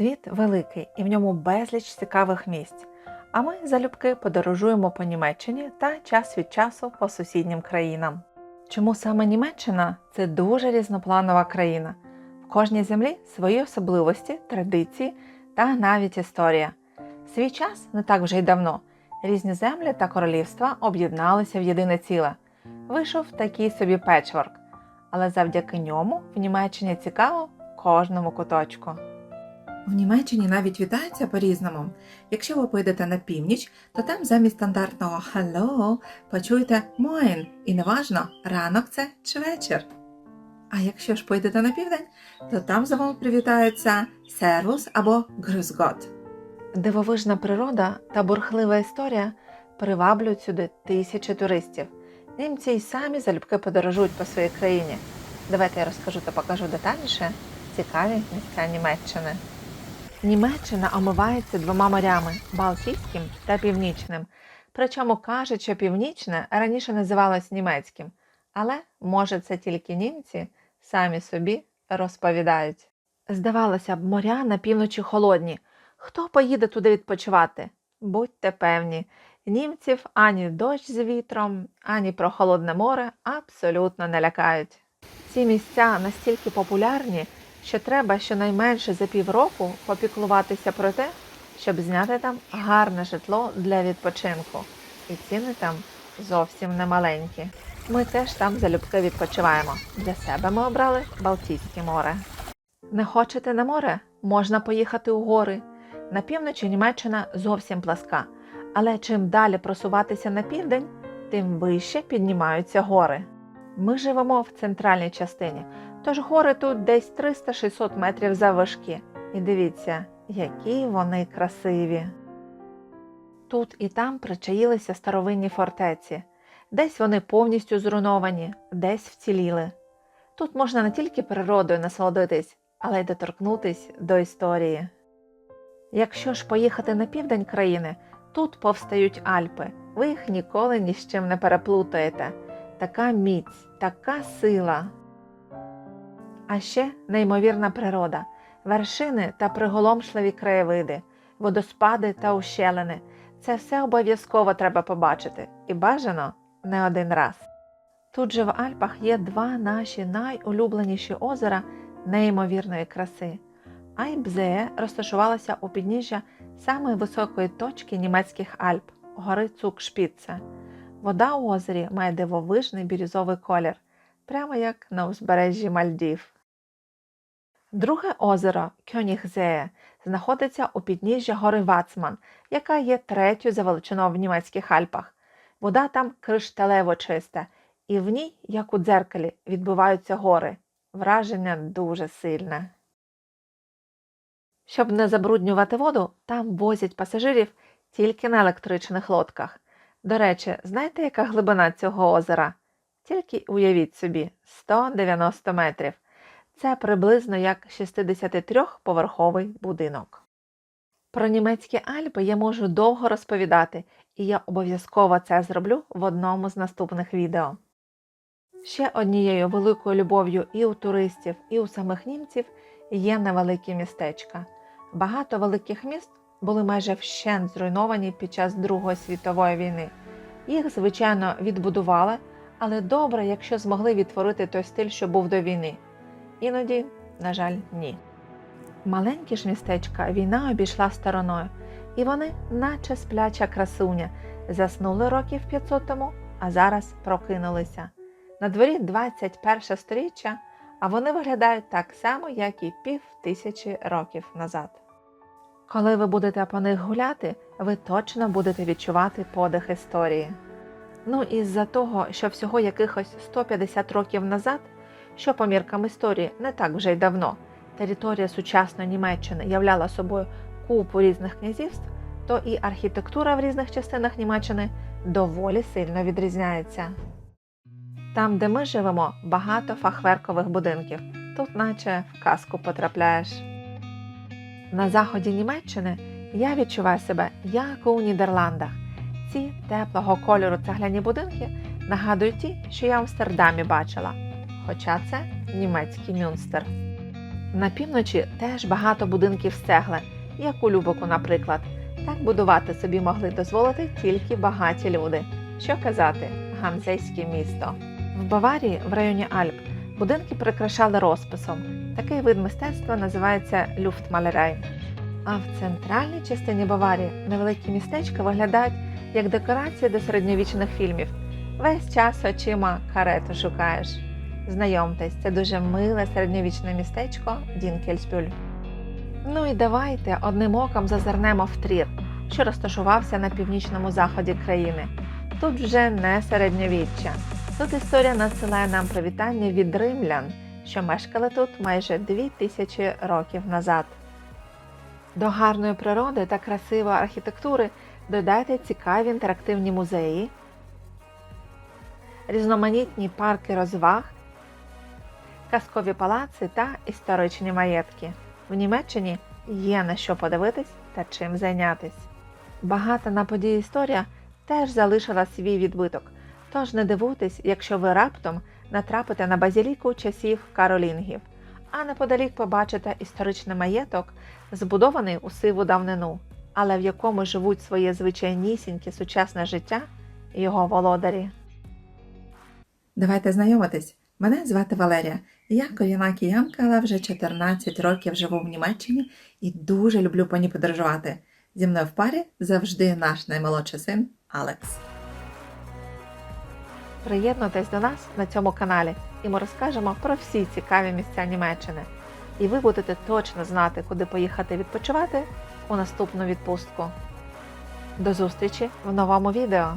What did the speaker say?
Світ великий і в ньому безліч цікавих місць. А ми залюбки подорожуємо по Німеччині та час від часу по сусіднім країнам. Чому саме Німеччина це дуже різнопланова країна. В кожній землі свої особливості, традиції та навіть історія. Свій час не так вже й давно. Різні землі та королівства об'єдналися в єдине ціле. Вийшов такий собі печворк, але завдяки ньому в Німеччині цікаво кожному куточку. В Німеччині навіть вітаються по-різному. Якщо ви поїдете на північ, то там замість стандартного «Hello» почуєте «Moin» і неважно, ранок це чи вечір. А якщо ж поїдете на південь, то там за вами привітаються «Сервус» або «Grüß Дивовижна природа та бурхлива історія приваблюють сюди тисячі туристів. Німці й самі залюбки подорожують по своїй країні. Давайте я розкажу та покажу детальніше цікаві місця Німеччини. Німеччина омивається двома морями Балтійським та Північним. Причому кажуть, що північне раніше називалось німецьким, але може це тільки німці самі собі розповідають. Здавалося б, моря на півночі холодні. Хто поїде туди відпочивати? Будьте певні, німців ані дощ з вітром, ані прохолодне море абсолютно не лякають. Ці місця настільки популярні, що треба щонайменше за півроку попіклуватися про те, щоб зняти там гарне житло для відпочинку. І ціни там зовсім не маленькі. Ми теж там залюбки відпочиваємо. Для себе ми обрали Балтійське море. Не хочете на море? Можна поїхати у гори. На півночі Німеччина зовсім пласка, але чим далі просуватися на південь, тим вище піднімаються гори. Ми живемо в центральній частині, тож гори тут десь 300-600 метрів заввишки. І дивіться, які вони красиві. Тут і там причаїлися старовинні фортеці, десь вони повністю зруйновані, десь вціліли. Тут можна не тільки природою насолодитись, але й доторкнутись до історії. Якщо ж поїхати на південь країни, тут повстають Альпи, ви їх ніколи ні з чим не переплутаєте. Така міць, така сила. А ще неймовірна природа, вершини та приголомшливі краєвиди, водоспади та ущелини. Це все обов'язково треба побачити і бажано не один раз. Тут же в Альпах є два наші найулюбленіші озера неймовірної краси. Айбзеє розташувалася у підніжжя самої високої точки німецьких Альп гори Цукшпіце. Вода у озері має дивовижний бірюзовий колір, прямо як на узбережжі Мальдів. Друге озеро Кьонігзеє знаходиться у підніжжя гори Вацман, яка є третьою за величиною в німецьких Альпах. Вода там кришталево чиста, і в ній, як у дзеркалі, відбуваються гори. Враження дуже сильне. Щоб не забруднювати воду, там возять пасажирів тільки на електричних лодках. До речі, знаєте, яка глибина цього озера? Тільки уявіть собі 190 метрів. Це приблизно як 63-поверховий будинок. Про німецькі Альпи я можу довго розповідати, і я обов'язково це зроблю в одному з наступних відео. Ще однією великою любов'ю і у туристів, і у самих німців є невеликі містечка. Багато великих міст були майже вщент зруйновані під час Другої світової війни. Їх, звичайно, відбудували, але добре, якщо змогли відтворити той стиль, що був до війни. Іноді, на жаль, ні. Маленькі ж містечка війна обійшла стороною, і вони, наче спляча красуня, заснули років 500 тому, а зараз прокинулися. На дворі 21 сторіччя, а вони виглядають так само, як і пів тисячі років назад. Коли ви будете по них гуляти, ви точно будете відчувати подих історії. Ну і з-за того, що всього якихось 150 років назад, що по міркам історії не так вже й давно, територія сучасної Німеччини являла собою купу різних князівств, то і архітектура в різних частинах Німеччини доволі сильно відрізняється. Там, де ми живемо, багато фахверкових будинків, тут наче в казку потрапляєш. На заході Німеччини я відчуваю себе як у Нідерландах. Ці теплого кольору цегляні будинки нагадують ті, що я в Амстердамі бачила, хоча це німецький Мюнстер. На півночі теж багато будинків з цегли, як у Любоку, наприклад. Так будувати собі могли дозволити тільки багаті люди. Що казати, ганзейське місто. В Баварії, в районі Альп, будинки прикрашали розписом. Такий вид мистецтва називається люфтмалерай. А в центральній частині Баварії невеликі містечка виглядають як декорації до середньовічних фільмів. Весь час очима карету шукаєш. Знайомтесь, це дуже миле середньовічне містечко Дінкельсбюль. Ну і давайте одним оком зазирнемо в Трір, що розташувався на північному заході країни. Тут вже не середньовіччя. Тут історія надсилає нам привітання від римлян, що мешкали тут майже дві тисячі років назад. До гарної природи та красивої архітектури додайте цікаві інтерактивні музеї, різноманітні парки розваг, казкові палаци та історичні маєтки. В Німеччині є на що подивитись та чим зайнятись. Багата на події історія теж залишила свій відбиток, тож не дивуйтесь, якщо ви раптом натрапите на базіліку часів каролінгів, а неподалік побачите історичний маєток, збудований у сиву давнину, але в якому живуть своє звичайнісіньке сучасне життя його володарі. Давайте знайомитись. Мене звати Валерія. Я корінна киянка, але вже 14 років живу в Німеччині і дуже люблю по ній подорожувати. Зі мною в парі завжди наш наймолодший син Алекс. Приєднуйтесь до нас на цьому каналі, і ми розкажемо про всі цікаві місця Німеччини. І ви будете точно знати, куди поїхати відпочивати у наступну відпустку. До зустрічі в новому відео!